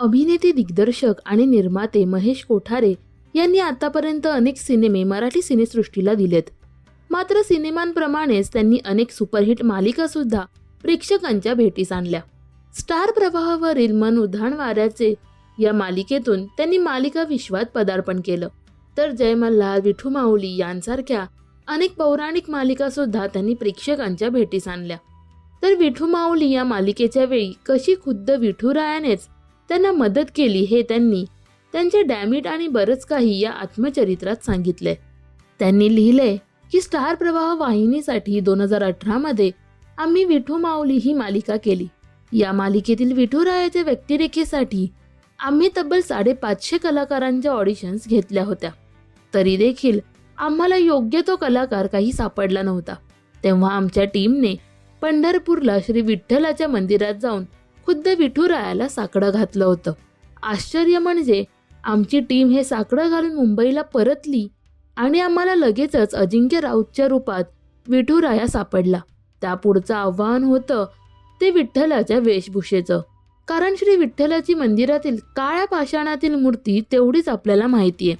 अभिनेते दिग्दर्शक आणि निर्माते महेश कोठारे यांनी आतापर्यंत अनेक सिनेमे मराठी सिनेसृष्टीला दिलेत. मात्र सिनेमांप्रमाणेच त्यांनी अनेक सुपरहिट मालिका सुद्धा प्रेक्षकांच्या भेटीस आणल्या. स्टार प्रवाहावरील मन उधाण वाऱ्याचे या मालिकेतून त्यांनी मालिका विश्वात पदार्पण केलं. तर जय मल्हार विठू माऊली यांसारख्या अनेक पौराणिक मालिका सुद्धा त्यांनी प्रेक्षकांच्या भेटीस आणल्या. तर विठू माऊली या मालिकेच्या वेळी कशी खुद्द विठुरायानेच त्यांना मदत केली हे त्यांनी त्यांचे डॅमिट आणि बरंच काही या आत्मचरित्रात सांगितले त्यांनी लिहिले की स्टार प्रवाह वाहिनीसाठी दोन हजार अठरामध्ये आम्ही विठू माऊली ही मालिका केली. या मालिकेतील विठुरायाच्या व्यक्तिरेखेसाठी आम्ही तब्बल साडेपाचशे कलाकारांच्या ऑडिशन्स घेतल्या होत्या. तरी देखील आम्हाला योग्य तो कलाकार काही सापडला नव्हता. तेव्हा आमच्या टीमने पंढरपूरला श्री विठ्ठलाच्या मंदिरात जाऊन खुद्द विठुरायाला साकडं घातलं होतं. आश्चर्य म्हणजे आमची टीम हे साकडं घालून मुंबईला परतली आणि आम्हाला लगेचच अजिंक्य राऊतच्या रूपात विठुराया सापडला. त्यापुढचं आव्हान होतं ते विठ्ठलाच्या वेशभूषेचं. कारण श्री विठ्ठलाची मंदिरातील काळ्या पाषाणातील मूर्ती तेवढीच आपल्याला माहितीये.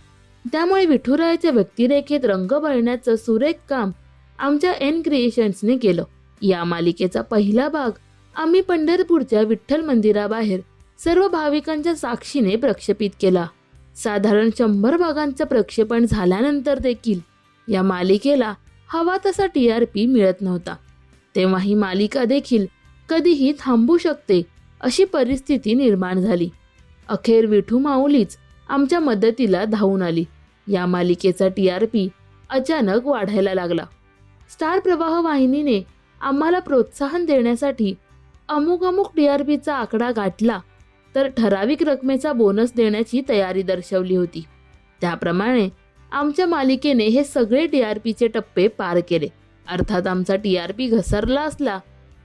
त्यामुळे विठुरायाच्या व्यक्तिरेखेत रंग भरण्याचं सुरेख काम आमच्या एन क्रिएशन्सने केलं. या मालिकेचा पहिला भाग आम्ही पंढरपूरच्या विठ्ठल मंदिराबाहेर सर्व भाविकांच्या साक्षीने प्रक्षेपित केला. साधारण शंभर भागांचं प्रक्षेपण झाल्यानंतर देखील या मालिकेला हवा तसा टी आर पी मिळत नव्हता. तेव्हा ही मालिका देखील कधीही थांबू शकते अशी परिस्थिती निर्माण झाली. अखेर विठू माऊलीच आमच्या मदतीला धावून आली. या मालिकेचा टी आर पी अचानक वाढायला लागला. स्टार प्रवाह वाहिनीने आम्हाला प्रोत्साहन देण्यासाठी अमुक अमुक टी आर पीचा आकडा गाठला तर ठराविक रकमेचा बोनस देण्याची तयारी दर्शवली होती. त्याप्रमाणे आमच्या मालिकेने हे सगळे टी आर पीचे टप्पे पार केले. अर्थात आमचा टी आर पी घसरला असला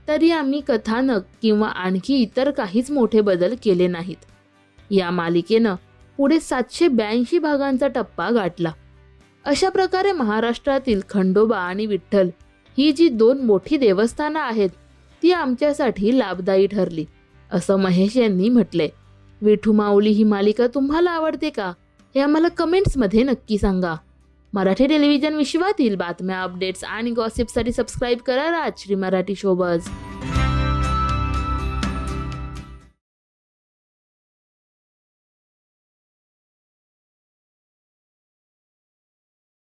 तरी आम्ही कथानक किंवा आणखी इतर काहीच मोठे बदल केले नाहीत. या मालिकेनं पुढे सातशे ब्याऐंशी भागांचा टप्पा गाठला. अशा प्रकारे महाराष्ट्रातील खंडोबा आणि विठ्ठल ही जी दोन मोठी देवस्थानं आहेत ती आमच्यासाठी लाभदायी ठरली असं महेश यांनी म्हटलंय. विठू माऊली ही मालिका तुम्हाला आवडते का? हे आम्हाला कमेंट्समध्ये नक्की सांगा. मराठी टेलिव्हिजन विश्वातील बातम्या अपडेट्स आणि गॉसिपसाठी सबस्क्राईब करा राजश्री मराठी शोबज